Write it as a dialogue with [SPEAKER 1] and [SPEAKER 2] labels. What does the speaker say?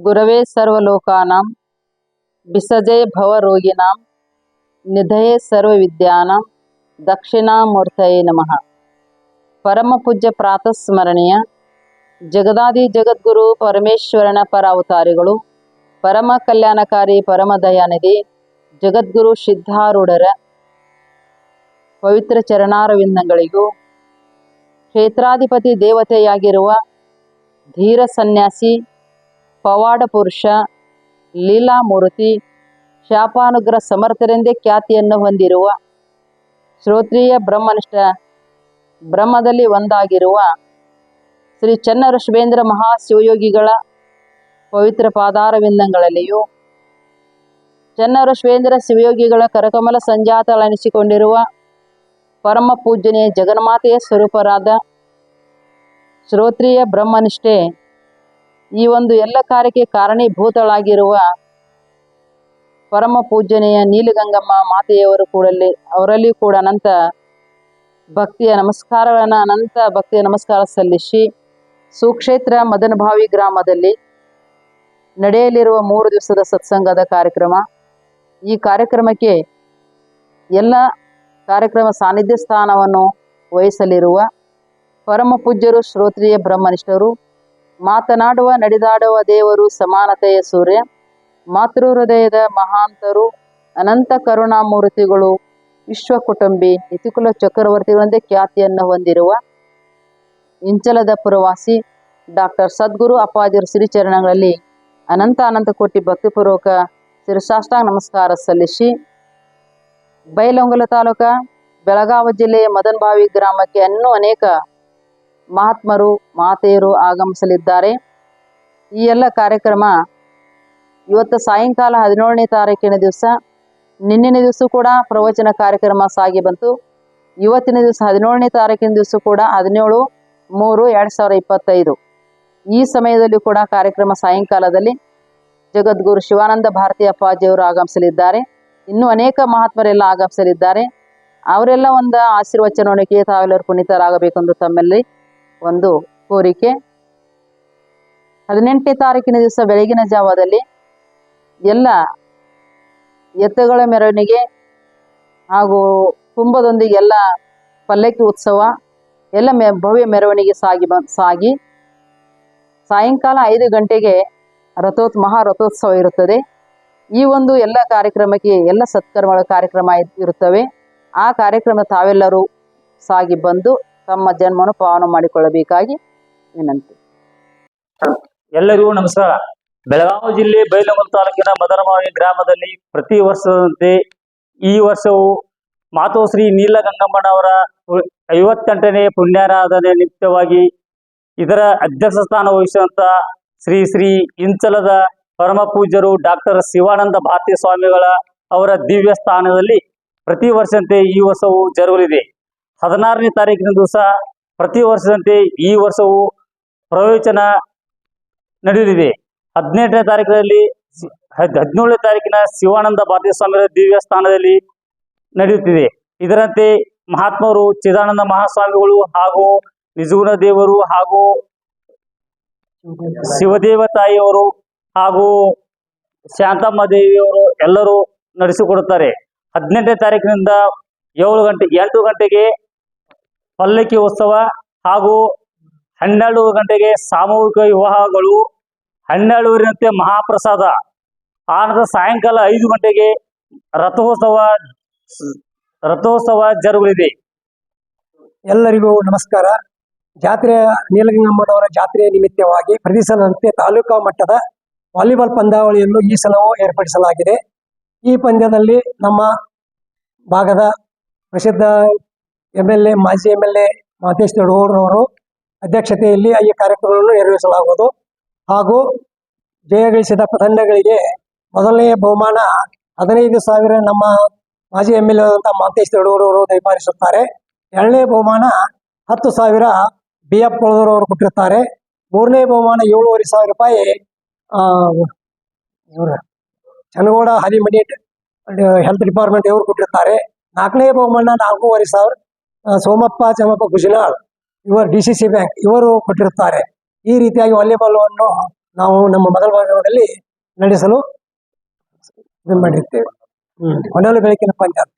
[SPEAKER 1] ಗುರವೇ ಸರ್ವಲೋಕಾನಾಂ, ಬಿಸಜೆ ಭವರೋಗಿನಾಂ, ನಿಧಯೇ ಸರ್ವವಿದ್ಯಾನಾಂ, ದಕ್ಷಿಣಾಮೂರ್ತಯೇ ನಮಃ. ಪರಮ ಪೂಜ್ಯ ಪ್ರಾತಸ್ಮರಣೀಯ, ಜಗದಾದಿ ಜಗದ್ಗುರು ಪರಮೇಶ್ವರನ ಪರಾವತಾರಿಗಳು, ಪರಮ ಕಲ್ಯಾಣಕಾರಿ ಪರಮ ದಯಾನಿಧಿ, ಜಗದ್ಗುರು ಸಿದ್ಧಾರೂಢರ ಪವಿತ್ರ ಚರಣಾರವಿಂದಗಳಿಗೂ, ಕ್ಷೇತ್ರಾಧಿಪತಿ ದೇವತೆಯಾಗಿರುವ ಧೀರ ಸನ್ಯಾಸಿ ಪವಾಡ ಪುರುಷ ಲೀಲಾಮೂರ್ತಿ ಶಾಪಾನುಗ್ರಹ ಸಮರ್ಥರೆಂದೇ ಖ್ಯಾತಿಯನ್ನು ಹೊಂದಿರುವ ಶ್ರೋತ್ರಿಯ ಬ್ರಹ್ಮನಿಷ್ಠ, ಬ್ರಹ್ಮದಲ್ಲಿ ಒಂದಾಗಿರುವ ಶ್ರೀ ಚನ್ನ ಮಹಾ ಮಹಾಶಿವಯೋಗಿಗಳ ಪವಿತ್ರ ಪಾದಾರವಿಂದಗಳಲ್ಲಿಯೂ ಚನ್ನ ಋಷಭೇಂದ್ರ ಶಿವಯೋಗಿಗಳ ಕರಕಮಲ ಸಂಜಾತಳನಿಸಿಕೊಂಡಿರುವ ಪರಮ ಪೂಜನೆಯ ಜಗನ್ಮಾತೆಯ ಸ್ವರೂಪರಾದ ಶ್ರೋತ್ರಿಯ ಬ್ರಹ್ಮನಿಷ್ಠೆ ಈ ಒಂದು ಎಲ್ಲ ಕಾರ್ಯಕ್ಕೆ ಕಾರಣೀಭೂತಳಾಗಿರುವ ಪರಮ ಪೂಜನೆಯ ನೀಲಗಂಗಮ್ಮ ಮಾತೆಯವರು ಕೂಡಲ್ಲಿ ಅವರಲ್ಲಿ ಕೂಡ ಅನಂತ ಭಕ್ತಿಯ ನಮಸ್ಕಾರಗಳನ್ನು, ಅನಂತ ಭಕ್ತಿಯ ನಮಸ್ಕಾರ ಸಲ್ಲಿಸಿ, ಸುಕ್ಷೇತ್ರ ಮದನಭಾವಿ ಗ್ರಾಮದಲ್ಲಿ ನಡೆಯಲಿರುವ ಮೂರು ದಿವಸದ ಸತ್ಸಂಗದ ಕಾರ್ಯಕ್ರಮ. ಈ ಕಾರ್ಯಕ್ರಮಕ್ಕೆ ಎಲ್ಲ ಕಾರ್ಯಕ್ರಮ ಸಾನ್ನಿಧ್ಯ ಸ್ಥಾನವನ್ನು ವಹಿಸಲಿರುವ ಪರಮ ಪೂಜ್ಯರು ಶ್ರೋತ್ರಿಯ ಬ್ರಹ್ಮನಿಷ್ಠರು ಮಾತನಾಡುವ, ನಡೆದಾಡುವ ದೇವರು ಸಮಾನತೆಯ ಸೂರ್ಯ. ಮಾತೃ ಹೃದಯದ ಮಹಾಂತರು, ಅನಂತ ಕರುಣಾಮೂರ್ತಿಗಳು, ವಿಶ್ವ ಕುಟುಂಬಿ, ಇತಿಕುಲ ಚಕ್ರವರ್ತಿಗಳಂತೆ ಖ್ಯಾತಿಯನ್ನು ಹೊಂದಿರುವ ಇಂಚಲದ ಪುರವಾಸಿ ಡಾಕ್ಟರ್ ಸದ್ಗುರು ಅಪ್ಪಾಜಿರ ಸಿರಿಚರಣಗಳಲ್ಲಿ ಅನಂತ ಅನಂತ ಕೋಟಿ ಭಕ್ತಿಪೂರ್ವಕ ಶಿರಸಾಷ್ಟಾಂಗ ನಮಸ್ಕಾರ ಸಲ್ಲಿಸಿ ಬೈಲೊಂಗಲ ತಾಲೂಕ, ಬೆಳಗಾವಿ ಜಿಲ್ಲೆಯ ಮದನ್ಬಾವಿ ಗ್ರಾಮಕ್ಕೆ ಇನ್ನೂ ಅನೇಕ ಮಹಾತ್ಮರು, ಮಾತೆಯರು ಆಗಮಿಸಲಿದ್ದಾರೆ. ಈ ಎಲ್ಲ ಕಾರ್ಯಕ್ರಮ ಇವತ್ತು ಸಾಯಂಕಾಲ ಹದಿನೇಳನೇ ತಾರೀಕಿನ ದಿವಸ, ನಿನ್ನಿನ ದಿವಸ ಕೂಡ ಪ್ರವಚನ ಕಾರ್ಯಕ್ರಮ ಸಾಗಿ ಬಂತು. ಇವತ್ತಿನ ದಿವಸ ಹದಿನೇಳನೇ ತಾರೀಕಿನ ದಿವಸ ಕೂಡ ಹದಿನೇಳು ಮೂರು ಎರಡು ಸಾವಿರ ಇಪ್ಪತ್ತೈದು. ಈ ಸಮಯದಲ್ಲಿ ಕೂಡ ಕಾರ್ಯಕ್ರಮ ಸಾಯಂಕಾಲದಲ್ಲಿ ಜಗದ್ಗುರು ಶಿವಾನಂದ ಭಾರತಿ ಅಪ್ಪಾಜಿಯವರು ಆಗಮಿಸಲಿದ್ದಾರೆ. ಇನ್ನೂ ಅನೇಕ ಮಹಾತ್ಮರೆಲ್ಲ ಆಗಮಿಸಲಿದ್ದಾರೆ. ಅವರೆಲ್ಲ ಒಂದು ಆಶೀರ್ವಚನಕ್ಕೆ ತಾವೆಲ್ಲರೂ ಪುನೀತರಾಗಬೇಕೆಂದು ತಮ್ಮಲ್ಲಿ ಒಂದು ಕೋರಿಕೆ. ಹದಿನೆಂಟನೇ ತಾರೀಕಿನ ದಿವಸ ಬೆಳಗಿನ ಜಾವದಲ್ಲಿ ಎಲ್ಲ ಎತ್ತುಗಳ ಮೆರವಣಿಗೆ ಹಾಗೂ ಕುಂಭದೊಂದಿಗೆ ಎಲ್ಲ ಪಲ್ಲಕ್ಕಿ ಉತ್ಸವ, ಎಲ್ಲ ಮೆ, ಭವ್ಯ ಮೆರವಣಿಗೆ ಸಾಗಿ ಬ, ಸಾಗಿ ಸಾಯಂಕಾಲ ಐದು ಗಂಟೆಗೆ ರಥೋತ್, ಮಹಾ ರಥೋತ್ಸವ ಇರುತ್ತದೆ. ಈ ಒಂದು ಎಲ್ಲ ಕಾರ್ಯಕ್ರಮಕ್ಕೆ ಎಲ್ಲ ಸತ್ಕರ್ಮಗಳ ಕಾರ್ಯಕ್ರಮ ಇರುತ್ತವೆ. ಆ ಕಾರ್ಯಕ್ರಮ ತಾವೆಲ್ಲರೂ ಸಾಗಿ ಬಂದು ತಮ್ಮ ಜನ್ಮವನ್ನು ಪಾವನ ಮಾಡಿಕೊಳ್ಳಬೇಕಾಗಿ ವಿನಂತಿ.
[SPEAKER 2] ಎಲ್ಲರಿಗೂ ನಮಸ್ಕಾರ. ಬೆಳಗಾವಿ ಜಿಲ್ಲೆ ಬೈಲಹೊಂಗಲ ತಾಲೂಕಿನ ಮದರಮಾವಿ ಗ್ರಾಮದಲ್ಲಿ ಪ್ರತಿ ವರ್ಷದಂತೆ ಈ ವರ್ಷವು ಮಾತೋಶ್ರೀ ನೀಲಗಂಗಮ್ಮನವರ ಐವತ್ತೆಂಟನೇ ಪುಣ್ಯಾರಾಧನೆ ನಿಮಿತ್ತವಾಗಿ ಇದರ ಅಧ್ಯಕ್ಷ ಸ್ಥಾನ ವಹಿಸುವಂತ ಶ್ರೀ ಶ್ರೀ ಇಂಚಲದ ಪರಮ ಪೂಜ್ಯರು ಡಾಕ್ಟರ್ ಶಿವಾನಂದ ಭಾರತಿ ಸ್ವಾಮಿಗಳ ಅವರ ದಿವ್ಯ ಸ್ಥಾನದಲ್ಲಿ ಪ್ರತಿ ವರ್ಷದಂತೆ ಈ ವರ್ಷವು ಜರುಗಲಿದೆ. ಹದಿನಾರನೇ ತಾರೀಕಿನ ದಿವಸ ಪ್ರತಿ ವರ್ಷದಂತೆ ಈ ವರ್ಷವು ಪ್ರವಚನ ನಡೆಯಲಿದೆ ಹದಿನೆಂಟನೇ ತಾರೀಕಿನಲ್ಲಿ ಹದಿನೇಳನೇ ತಾರೀಕಿನ ಶಿವಾನಂದ ಭಾರತೀಯ ಸ್ವಾಮಿಗಳ ದಿವ್ಯ ಸ್ಥಾನದಲ್ಲಿ ನಡೆಯುತ್ತಿದೆ. ಇದರಂತೆ ಮಹಾತ್ಮರು, ಚಿದಾನಂದ ಮಹಾಸ್ವಾಮಿಗಳು ಹಾಗೂ ನಿಜಗುಣ ದೇವರು ಹಾಗೂ ಶಿವದೇವ ತಾಯಿಯವರು ಹಾಗೂ ಶಾಂತಮ್ಮ ದೇವಿಯವರು ಎಲ್ಲರೂ ನಡೆಸಿಕೊಡುತ್ತಾರೆ. ಹದಿನೆಂಟನೇ ತಾರೀಕಿನಿಂದ ಏಳು ಗಂಟೆ, ಎಂಟು ಗಂಟೆಗೆ ಪಲ್ಲಕ್ಕಿ ಉತ್ಸವ ಹಾಗೂ ಹನ್ನೆರಡು ಗಂಟೆಗೆ ಸಾಮೂಹಿಕ ವಿವಾಹಗಳು ಹನ್ನೆರಡುವರೆಯಂತೆ ಮಹಾಪ್ರಸಾದ. ಆನಂತರ ಸಾಯಂಕಾಲ ಐದು ಗಂಟೆಗೆ ರಥೋತ್ಸವ ರಥೋತ್ಸವ ಜರುಗಲಿದೆ.
[SPEAKER 3] ಎಲ್ಲರಿಗೂ ನಮಸ್ಕಾರ. ಜಾತ್ರೆಯ ನೀಲಗಂಗಮ್ಮನವರ ಜಾತ್ರೆಯ ನಿಮಿತ್ತವಾಗಿ ಪ್ರತಿ ಸಲದಂತೆ ತಾಲೂಕಾ ಮಟ್ಟದ ವಾಲಿಬಾಲ್ ಪಂದ್ಯಾವಳಿಯನ್ನು ಈ ಸಲವೂ ಏರ್ಪಡಿಸಲಾಗಿದೆ. ಈ ಪಂದ್ಯದಲ್ಲಿ ನಮ್ಮ ಭಾಗದ ಪ್ರಸಿದ್ಧ ಎಂ ಎಲ್ ಎ ಮಾಜಿ ಎಂ ಎಲ್ ಎ ಮಹೇಶ್ ದೊಡ್ಡಗೌಡರವರು ಅಧ್ಯಕ್ಷತೆಯಲ್ಲಿ ಈ ಕಾರ್ಯಕ್ರಮವನ್ನು ನೆರವೇರಿಸಲಾಗುವುದು ಹಾಗೂ ಜಯಗಳಿಸಿದ ತಂಡಗಳಿಗೆ ಮೊದಲನೆಯ ಬಹುಮಾನ ಹದಿನೈದು ಸಾವಿರ ನಮ್ಮ ಮಾಜಿ ಎಂ ಎಲ್ ಎ ಆದಂಥ ಅವರು ದೊಡ್ಡಗೌಡರವರು ದಯಪಾಲಿಸುತ್ತಾರೆ ಎರಡನೇ ಬಹುಮಾನ ಹತ್ತು ಸಾವಿರ ಬಿ ಎಫ್ ಅವರು ಕೊಟ್ಟಿರ್ತಾರೆ ಮೂರನೇ ಬಹುಮಾನ ಏಳುವರೆ ಸಾವಿರ ರೂಪಾಯಿ ಇವರು ಚನ್ನಗೌಡ ಹದಿಮನಿ ಹೆಲ್ತ್ ಡಿಪಾರ್ಟ್ಮೆಂಟ್ ಇವರು ಕೊಟ್ಟಿರ್ತಾರೆ ನಾಲ್ಕನೇ ಬಹುಮಾನ ನಾಲ್ಕೂವರೆ ಸಾವಿರ ಸೋಮಪ್ಪ ಚಮಪ್ಪ ಕುಶಿನಾಳ್ ಇವರು ಡಿ ಸಿ ಸಿ ಬ್ಯಾಂಕ್ ಇವರು ಕೊಟ್ಟಿರುತ್ತಾರೆ. ಈ ರೀತಿಯಾಗಿ ವಾಲಿಬಾಲ್ ಅನ್ನು ನಾವು ನಮ್ಮ ಮೊದಲ ಭಾಗದಲ್ಲಿ ನಡೆಸಲು ಮಾಡಿರ್ತೇವೆ. ಹೊನಲು ಬೆಳಕಿನ ಪಂಚಾಯತ್